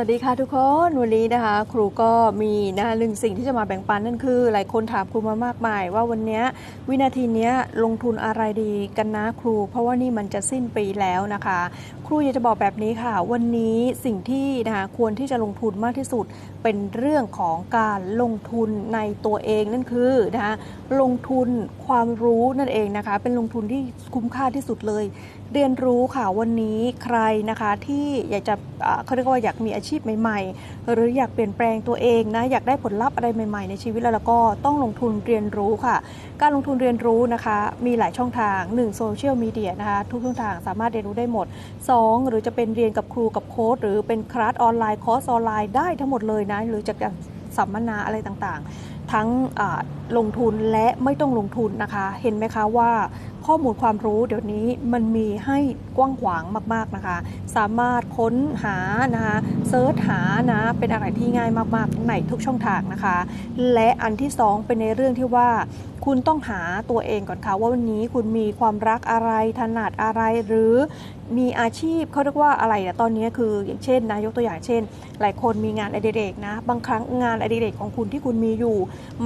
วัสดีค่ะทุกคนวันนี้นะคะ ครูก็มีนะหนึ่งสิ่งที่จะมาแบ่งปันนั่นคือ หลายคนถามครูมามากมาย ว่าวันนี้วินาทีนี้ลงทุนอะไรดีกันนะครู เพราะว่านี่มันจะสิ้นปีแล้วนะคะ ครูอยากจะบอกแบบนี้ค่ะ วันนี้สิ่งที่นะคะควรที่จะลงทุนมากที่สุดเป็นเรื่องของการลงทุนในตัวเองนั่นคือนะคะลงทุนความรู้นั่นเองนะคะ เป็นลงทุนที่คุ้มค่าที่สุดเลย เรียนรู้ค่ะวันนี้ใครนะคะที่อยากจะเขาเรียกว่าอยากมีอาชีพใหม่ๆ หรืออยากเปลี่ยนแปลงตัวเองนะอยากได้ผลลัพธ์อะไรใหม่ๆ ในชีวิตแล้วแล้วก็ต้องลงทุนเรียนรู้ค่ะ การลงทุนเรียนรู้นะคะ มีหลายช่องทาง1โซเชียลมีเดียนะคะทุกช่องทางสามารถเรียนรู้ได้หมด 2 หรือจะเป็นเรียนกับครูกับโค้ดหรือเป็นคลาสออนไลน์คอร์สออนไลน์ได้ทั้งหมดเลยนะหรือจะสัมมนาอะไรต่างๆ ทั้งลงทุนและไม่ต้องลงทุนนะคะ เห็นไหมคะว่า ข้อมูลความรู้เดี๋ยวนี้มันมีให้กว้างขวางมาก ๆนะคะ สามารถค้นหานะคะเซิร์ชหานะเป็นอะไรที่ง่ายมากๆในทุกช่องทางนะคะ และอันที่สองเป็นในเรื่องที่ว่าคุณต้องหาตัวเองก่อนค่ะว่าวันนี้คุณมีความรักอะไรถนัดอะไรหรือมีอาชีพเขาเรียกว่าอะไรนะตอนนี้คืออย่างเช่นนะยกตัวอย่างเช่น หลายคนมีงานอดิเรกนะ บางครั้งงานอดิเรกของคุณที่คุณมีอยู่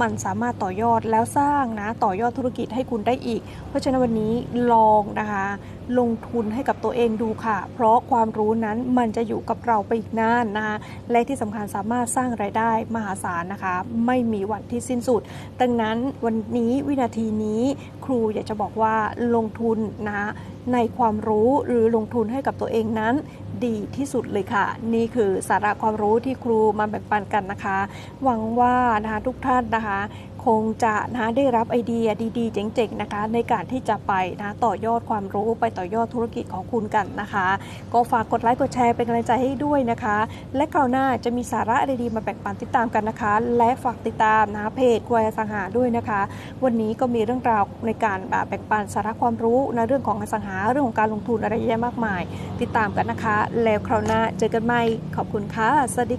มันสามารถต่อยอดแล้วสร้างนะต่อยอดธุรกิจให้คุณได้อีก เพราะฉะนั้นวันนี้ลองนะคะ ลงทุนให้กับตัวเองดูค่ะ เพราะความรู้นั้นมันจะอยู่กับเราไปอีกนานนะคะและที่สำคัญสามารถสร้างรายได้มหาศาลนะคะ ไม่มีวันที่สิ้นสุด ดังนั้นวันนี้วินาทีนี้ครูอยากจะบอกว่าลงทุนนะคะในความรู้หรือลงทุนให้กับตัวเองนั้นดีที่สุดเลยค่ะ นี่คือสาระความรู้ที่ครูมาแบ่งปันกันนะคะ หวังว่านะคะทุกท่านนะคะ คงจะนะได้รับไอเดียดีๆ เจ๋งๆนะคะ ในการที่จะไปนะต่อยอดความรู้ไปต่อยอดธุรกิจของคุณกันนะคะ ก็ฝากกดไลค์กดแชร์เป็นกำลังใจให้ด้วยนะคะ และคราวหน้าจะมีสาระดีๆมาแบ่งปันติดตามกันนะคะ และฝากติดตามนะเพจควายสังหาด้วยนะคะ วันนี้ก็มีเรื่องราวในการแบ่งปันสาระความรู้ในเรื่องของอสังหาเรื่องของการลงทุนอะไรเยอะแยะมากมาย ติดตามกันนะคะ แล้วคราวหน้าเจอกันใหม่ขอบคุณค่ะสวัสดี